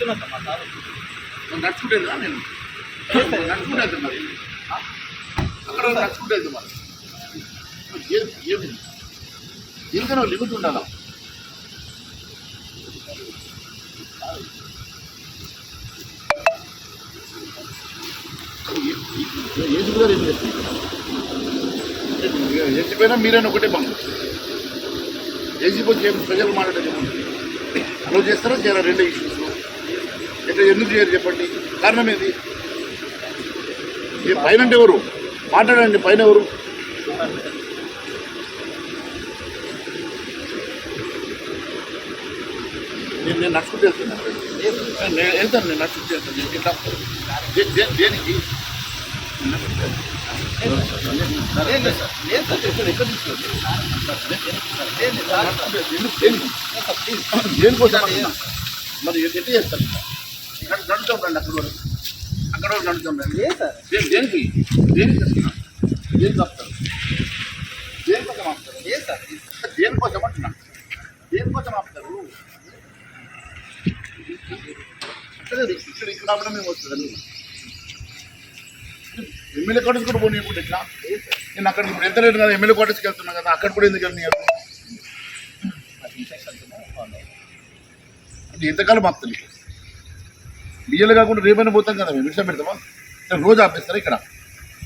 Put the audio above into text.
మా సార్ నువ్వు నడుచుకుంటే నేను. నడుచుకుంటే మరి? అక్కడ నడుచుకుంటే మరి. ఏం ఏమి ఎందుకన్నా లిమిట్ ఉండాలా? ఏజ్ కూడా ఏం చేస్తుంది ఏజ్ పైన మీరైనా ఒకటే బంగు ఏజీ పోతే ఏం ప్రజలు మాట్లాడే అలో చేస్తారా? చేయరా రెండే ఇష్యూస్. ఎట్లా ఎందుకు చేయరు చెప్పండి? కారణం ఏంది? ఈ పైన ఎవరు? మాట్లాడండి పైన ఎవరు? నేను నేను నడుచుకుంటూ వెళ్తున్నాను. నేను వెళ్తాను. నేను నడుచుకుంటూ వెళ్తాను ఇట్లా దేనికి? దేనికోసం? మరి ఎట్లా చేస్తారు? రండి అక్కడ వరకు అక్కడ లేదు సార్? దేని దేనికి? దేనికి దేనికి ఆపుతారు దేనికోసం ఆపుతారు? దేనికోసం అంటున్నా దేనికోసం ఆపుతారు? ఇక్కడ ఇక్కడ ఆపడం మేము వస్తుందండి ఎమ్మెల్యే క్వార్టర్స్ కూడా పోనీయకుండా ఎట్లా నేను అక్కడికి ఇప్పుడు ఎంత లేదు కదా ఎమ్మెల్యే క్వార్టర్స్కి వెళ్తున్నా కదా అక్కడ కూడా ఎందుకు వెళ్ళినారు అంటే ఎంతకాలం ఆపుతుంది బియ్యలు కాకుండా రేపైనా పోతాం కదా మేము. ఇష్టం పెడతామా? రోజు ఆపేస్తారా ఇక్కడ?